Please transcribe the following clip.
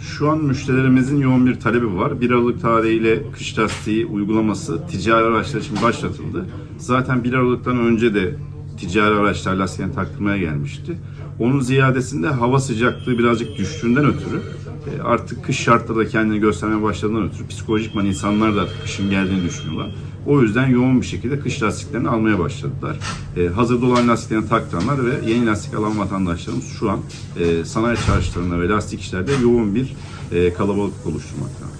Şu an müşterilerimizin yoğun bir talebi var. 1 Aralık tarihiyle kış lastiği uygulaması ticari araçlar için başlatıldı. Zaten 1 Aralık'tan önce de ticari araçlar lastiklerini taktırmaya gelmişti. Onun ziyadesinde hava sıcaklığı birazcık düştüğünden ötürü e, artık kış şartları da kendini göstermeye başladığından ötürü psikolojikman insanlar da artık kışın geldiğini düşünüyorlar. O yüzden yoğun bir şekilde kış lastiklerini almaya başladılar. E, hazırda olan lastiklerini taktıranlar ve yeni lastik alan vatandaşlarımız şu an e, sanayi çarşılarında ve lastik işlerde yoğun bir e, kalabalık oluşturmakta.